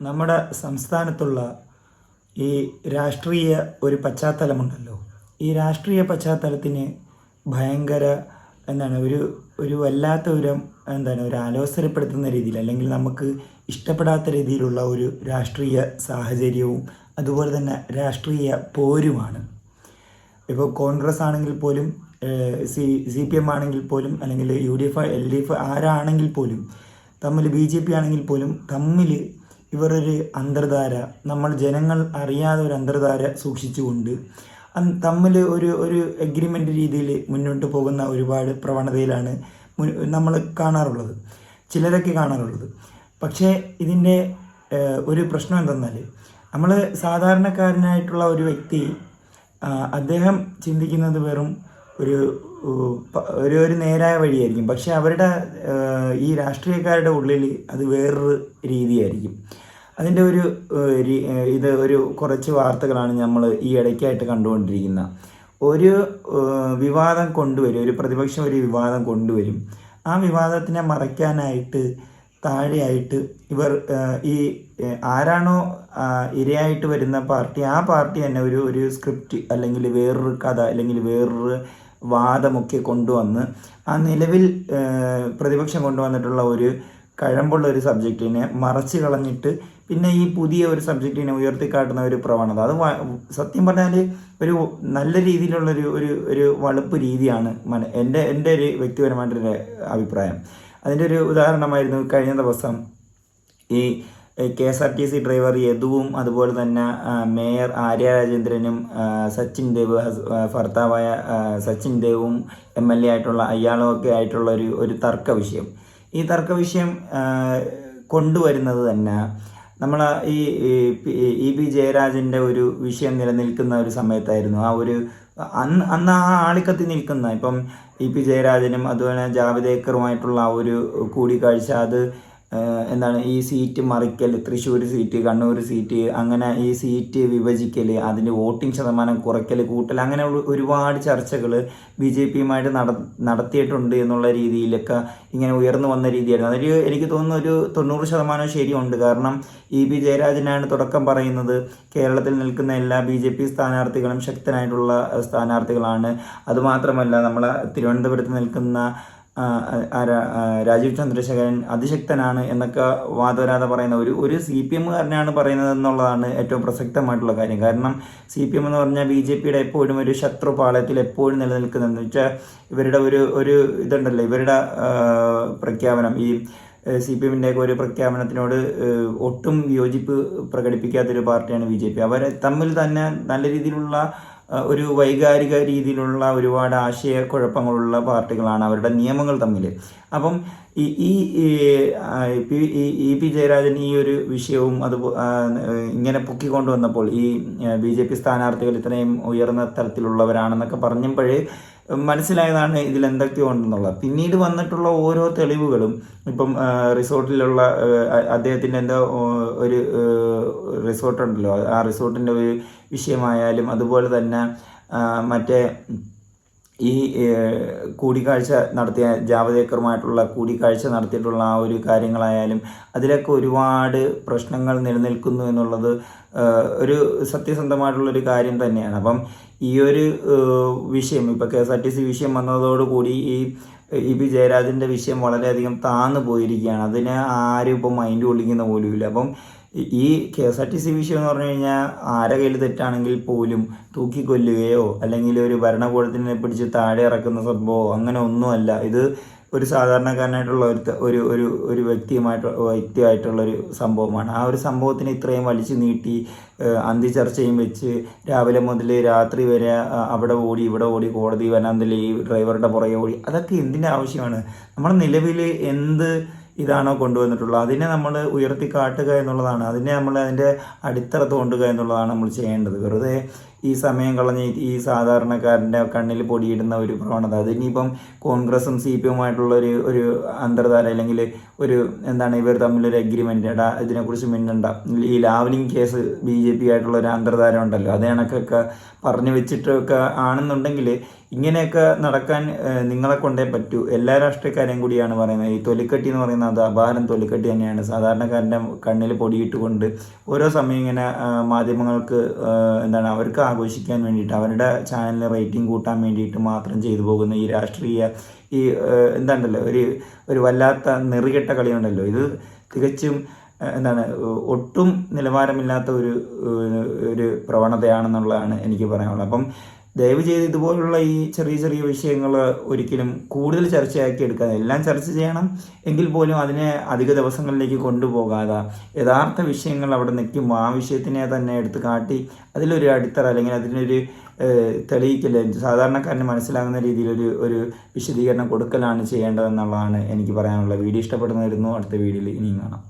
നമ്മുടെ സംസ്ഥാനത്തുള്ള ഈ രാഷ്ട്രീയ ഒരു പശ്ചാത്തലമുണ്ടല്ലോ. ഈ രാഷ്ട്രീയ പശ്ചാത്തലത്തിന് ഭയങ്കര എന്താണ് ഒരു ഒരു വല്ലാത്ത ഒരു എന്താണ് ഒരു ആലോചനപ്പെടുത്തുന്ന രീതിയിൽ അല്ലെങ്കിൽ നമുക്ക് ഇഷ്ടപ്പെടാത്ത രീതിയിലുള്ള ഒരു രാഷ്ട്രീയ സാഹചര്യവും അതുപോലെ തന്നെ രാഷ്ട്രീയ പോരുമാണ്. ഇപ്പോൾ കോൺഗ്രസ് ആണെങ്കിൽ പോലും സി സി പി എം ആണെങ്കിൽ പോലും അല്ലെങ്കിൽ U D F L D F ആരാണെങ്കിൽ പോലും തമ്മിൽ ബി ജെ പി ആണെങ്കിൽ പോലും തമ്മിൽ ഇവരൊരു അന്തർധാര. നമ്മൾ ജനങ്ങൾ അറിയാതെ ഒരു അന്തർധാര സൂക്ഷിച്ചുകൊണ്ട് തമ്മിൽ ഒരു ഒരു എഗ്രിമെന്റ് രീതിയിൽ മുന്നോട്ട് പോകുന്ന ഒരുപാട് പ്രവണതയിലാണ് നമ്മൾ കാണാറുള്ളത്. ചിലരൊക്കെ കാണാറുള്ളത്. പക്ഷേ ഇതിന്റെ ഒരു പ്രശ്നം എന്തെന്നാൽ നമ്മൾ സാധാരണക്കാരനായിട്ടുള്ള ഒരു വ്യക്തി അദ്ദേഹം ചിന്തിക്കുന്നത് വെറും ഒരു ഒരു ഒരു നേരായ വഴിയായിരിക്കും. പക്ഷേ അവരുടെ ഈ രാഷ്ട്രീയക്കാരുടെ ഉള്ളിൽ അത് വേറൊരു രീതിയായിരിക്കും. അതിന്റെ ഒരു ഇത് ഒരു കുറച്ച് വാർത്തകളാണ് നമ്മൾ ഈ ഇടയ്ക്കായിട്ട് കണ്ടുകൊണ്ടിരിക്കുന്നത് ഒരു വിവാദം കൊണ്ടുവരും ഒരു പ്രതിപക്ഷം ഒരു വിവാദം കൊണ്ടുവരും. ആ വിവാദത്തിനെ മറയ്ക്കാനായിട്ട് താഴെയായിട്ട് ഇവർ ഈ ആരാണോ ഇരയായിട്ട് വരുന്ന പാർട്ടി ആ പാർട്ടി തന്നെ ഒരു ഒരു സ്ക്രിപ്റ്റ് അല്ലെങ്കിൽ വേറൊരു കഥ അല്ലെങ്കിൽ വേറൊരു വാദമൊക്കെ കൊണ്ടുവന്ന് ആ നിലവിൽ പ്രതിപക്ഷം കൊണ്ടുവന്നിട്ടുള്ള ഒരു കഴമ്പുള്ള ഒരു സബ്ജക്റ്റിനെ മറച്ചു കളഞ്ഞിട്ട് പിന്നെ ഈ പുതിയ ഒരു സബ്ജക്റ്റിനെ ഉയർത്തിക്കാട്ടുന്ന ഒരു പ്രവണത. അത് സത്യം പറഞ്ഞാൽ ഒരു നല്ല രീതിയിലുള്ളൊരു ഒരു ഒരു വളുപ്പ് രീതിയാണ് മന എന്റെ എന്റെ ഒരു വ്യക്തിപരമായിട്ടൊരു അഭിപ്രായം. അതിന്റെ ഒരു ഉദാഹരണമായിരുന്നു കഴിഞ്ഞ ദിവസം ഈ K S R T C driver യദുവും അതുപോലെ തന്നെ മേയർ ആര്യ രാജേന്ദ്രനും സച്ചിൻ ദേവ് ഭർത്താവായ സച്ചിൻ ദേവും എം എൽ എ ആയിട്ടുള്ള അയാളും ഒക്കെ ആയിട്ടുള്ള ഒരു ഒരു തർക്ക വിഷയം. ഈ തർക്ക വിഷയം കൊണ്ടുവരുന്നത് തന്നെ നമ്മൾ ഈ ഇ പി ജയരാജന്റെ ഒരു വിഷയം നിലനിൽക്കുന്ന ഒരു സമയത്തായിരുന്നു. ആ ഒരു അന്ന് അന്ന് ആ ആളിക്കത്തി നിൽക്കുന്ന ഇപ്പം ഇ പി ജയരാജനും അതുപോലെ ജാവദേക്കറുമായിട്ടുള്ള ആ ഒരു കൂടിക്കാഴ്ച അത് എന്താണ് ഈ സീറ്റ് മറിക്കൽ തൃശ്ശൂർ സീറ്റ് കണ്ണൂർ സീറ്റ് അങ്ങനെ ഈ സീറ്റ് വിഭജിക്കൽ അതിന്റെ വോട്ടിംഗ് ശതമാനം കുറയ്ക്കൽ കൂട്ടൽ അങ്ങനെ ഒരുപാട് ചർച്ചകൾ ബി ജെ പിയുമായിട്ട് നട നടത്തിയിട്ടുണ്ട് എന്നുള്ള രീതിയിലൊക്കെ ഇങ്ങനെ ഉയർന്നു വന്ന രീതിയായിരുന്നു. അതൊരു എനിക്ക് തോന്നുന്നു ഒരു തൊണ്ണൂറ് ശതമാനം ശരിയുണ്ട്. കാരണം ഇ പി ജയരാജനാണ് തുടക്കം പറയുന്നത്. കേരളത്തിൽ നിൽക്കുന്ന എല്ലാ ബി ജെ പി സ്ഥാനാർത്ഥികളും ശക്തനായിട്ടുള്ള സ്ഥാനാർത്ഥികളാണ്. അതുമാത്രമല്ല നമ്മളെ തിരുവനന്തപുരത്ത് നിൽക്കുന്ന രാജീവ് ചന്ദ്രശേഖരൻ അതിശക്തനാണ് എന്നൊക്കെ വാദവരാതെ പറയുന്ന ഒരു ഒരു സി പി എമ്മുകാരനാണ് പറയുന്നത് എന്നുള്ളതാണ് ഏറ്റവും പ്രസക്തമായിട്ടുള്ള കാര്യം. കാരണം സി പി എം എന്ന് പറഞ്ഞാൽ ബി ജെ പിയുടെ എപ്പോഴും ഒരു ശത്രു പാളയത്തിൽ എപ്പോഴും നിലനിൽക്കുന്നതെന്ന് വെച്ചാൽ ഇവരുടെ ഒരു ഒരു ഇതുണ്ടല്ലോ ഇവരുടെ പ്രഖ്യാപനം. ഈ സി പി എമ്മിന്റെ ഒരു പ്രഖ്യാപനത്തിനോട് ഒട്ടും യോജിപ്പ് പ്രകടിപ്പിക്കാത്തൊരു പാർട്ടിയാണ് ബി ജെ പി. അവർ തമ്മിൽ തന്നെ നല്ല രീതിയിലുള്ള ഒരു വൈകാരിക രീതിയിലുള്ള ഒരുപാട് ആശയക്കുഴപ്പങ്ങളുള്ള പാർട്ടികളാണ് അവരുടെ നിയമങ്ങൾ തമ്മിൽ അപ്പം ഈ ഇ പി ജയരാജൻ ഈ ഒരു വിഷയവും അത് ഇങ്ങനെ പൊക്കിക്കൊണ്ടുവന്നപ്പോൾ ഈ ബി ജെ പി സ്ഥാനാർത്ഥികൾ ഇത്രയും ഉയർന്ന തരത്തിലുള്ളവരാണെന്നൊക്കെ പറഞ്ഞപ്പോഴേ മനസ്സിലായതാണ് ഇതിൽ എന്തൊക്കെയോ ഉണ്ടെന്നുള്ളത്. പിന്നീട് വന്നിട്ടുള്ള ഓരോ തെളിവുകളും ഇപ്പം റിസോർട്ടിലുള്ള അദ്ദേഹത്തിന്റെ എന്തോ ഒരു റിസോർട്ടുണ്ടല്ലോ. ആ റിസോർട്ടിന്റെ ഒരു വിഷയമായാലും അതുപോലെ തന്നെ മറ്റേ ഈ കൂടിക്കാഴ്ച നടത്തിയ ജാവദേക്കറുമായിട്ടുള്ള കൂടിക്കാഴ്ച നടത്തിയിട്ടുള്ള ആ ഒരു കാര്യങ്ങളായാലും അതിലൊക്കെ ഒരുപാട് പ്രശ്നങ്ങൾ നിലനിൽക്കുന്നു എന്നുള്ളത് ഒരു സത്യസന്ധമായിട്ടുള്ളൊരു കാര്യം തന്നെയാണ്. അപ്പം ഈ ഒരു വിഷയം ഇപ്പോൾ K S R T C വിഷയം വന്നതോടുകൂടി ഈ ഇ പി ജയരാജന്റെ വിഷയം വളരെയധികം താന്നു പോയിരിക്കുകയാണ്. അതിന് ആരും ഇപ്പം മൈൻഡ് കൊള്ളിക്കുന്ന പോലുമില്ല. അപ്പം ഈ K S R T C വിഷയം എന്ന് പറഞ്ഞു കഴിഞ്ഞാൽ ആരെ കയ്യിൽ തെറ്റാണെങ്കിൽ പോലും തൂക്കിക്കൊല്ലുകയോ അല്ലെങ്കിൽ ഒരു ഭരണകൂടത്തിനെ പിടിച്ച് താഴെ ഇറക്കുന്ന സംഭവമോ അങ്ങനെ ഒന്നുമല്ല. ഇത് ഒരു സാധാരണക്കാരനായിട്ടുള്ള ഒരു ഒരു ഒരു ഒരു വ്യക്തിയുമായിട്ട് വ്യക്തിയായിട്ടുള്ള ഒരു സംഭവമാണ്. ആ ഒരു സംഭവത്തിന് ഇത്രയും വലിച്ചു നീട്ടി അന്തി ചർച്ചയും വെച്ച് രാവിലെ മുതൽ രാത്രി വരെ അവിടെ ഓടി ഇവിടെ ഓടി കോടതി വരാന്തൽ ഈ ഡ്രൈവറുടെ പുറകെ ഓടി അതൊക്കെ എന്തിന്റെ ആവശ്യമാണ്? നമ്മുടെ നിലവിൽ എന്ത് ഇതാണോ കൊണ്ടുവന്നിട്ടുള്ളത്? അതിനെ നമ്മൾ ഉയർത്തി കാട്ടുക എന്നുള്ളതാണ്. അതിനെ നമ്മൾ അതിന്റെ അടിത്തറ തോണ്ടുക എന്നുള്ളതാണ് നമ്മൾ ചെയ്യേണ്ടത്. വെറുതെ ഈ സമയം കളഞ്ഞ് ഈ- സാധാരണക്കാരന്റെ കണ്ണിൽ പൊടിയിടുന്ന ഒരു പ്രവണത. അതിനിപ്പം കോൺഗ്രസും സി പി എമ്മുമായിട്ടുള്ള ഒരു ഒരു അന്തർധാര അല്ലെങ്കിൽ ഒരു എന്താണ് ഇവർ തമ്മിലൊരു അഗ്രിമെന്റ് എടാ ഇതിനെക്കുറിച്ച് മിണ്ടണ്ട. ഈ Lavalin case B J P ആയിട്ടുള്ള ഒരു അന്തർധാര ഉണ്ടല്ലോ. അത് കണക്കൊക്കെ പറഞ്ഞു വെച്ചിട്ടൊക്കെ ആണെന്നുണ്ടെങ്കിൽ ഇങ്ങനെയൊക്കെ നടക്കാൻ നിങ്ങളെ കൊണ്ടേ പറ്റൂ. എല്ലാ രാഷ്ട്രീയക്കാരെയും കൂടിയാണ് പറയുന്നത്. ഈ തൊലിക്കട്ടി എന്ന് പറയുന്നത് അത് അപാരം തൊലിക്കട്ടി തന്നെയാണ്. സാധാരണക്കാരന്റെ കണ്ണിൽ പൊടിയിട്ടുകൊണ്ട് ഓരോ സമയം ഇങ്ങനെ മാധ്യമങ്ങൾക്ക് എന്താണ് അവർക്ക് ആഘോഷിക്കാൻ വേണ്ടിയിട്ട് അവരുടെ ചാനലിന് റേറ്റിംഗ് കൂട്ടാൻ വേണ്ടിയിട്ട് മാത്രം ചെയ്തു പോകുന്ന ഈ രാഷ്ട്രീയ ഈ എന്താണല്ലോ ഒരു ഒരു വല്ലാത്ത നെറികെട്ട കളിയുണ്ടല്ലോ. ഇത് തികച്ചും എന്താണ് ഒട്ടും നിലവാരമില്ലാത്ത ഒരു ഒരു പ്രവണതയാണെന്നുള്ളതാണ് എനിക്ക് പറയാനുള്ളത്. അപ്പം ദയവ് ചെയ്ത് ഇതുപോലുള്ള ഈ ചെറിയ ചെറിയ വിഷയങ്ങൾ ഒരിക്കലും കൂടുതൽ ചർച്ചയാക്കി എടുക്കാതെ എല്ലാം ചർച്ച ചെയ്യണം. എങ്കിൽ പോലും അതിനെ അധിക ദിവസങ്ങളിലേക്ക് കൊണ്ടുപോകാതെ യഥാർത്ഥ വിഷയങ്ങൾ അവിടെ നിൽക്കുമ്പോൾ ആ വിഷയത്തിനെ തന്നെ എടുത്ത് കാട്ടി അതിലൊരു അടിത്തറ അല്ലെങ്കിൽ അതിനൊരു തെളിയിക്കൽ സാധാരണക്കാരന് മനസ്സിലാകുന്ന രീതിയിലൊരു ഒരു വിശദീകരണം കൊടുക്കലാണ് ചെയ്യേണ്ടതെന്നുള്ളതാണ് എനിക്ക് പറയാനുള്ളത്. വീഡിയോ ഇഷ്ടപ്പെടുന്നതായിരുന്നു അടുത്ത വീഡിയോയിൽ ഇനിയും കാണാം.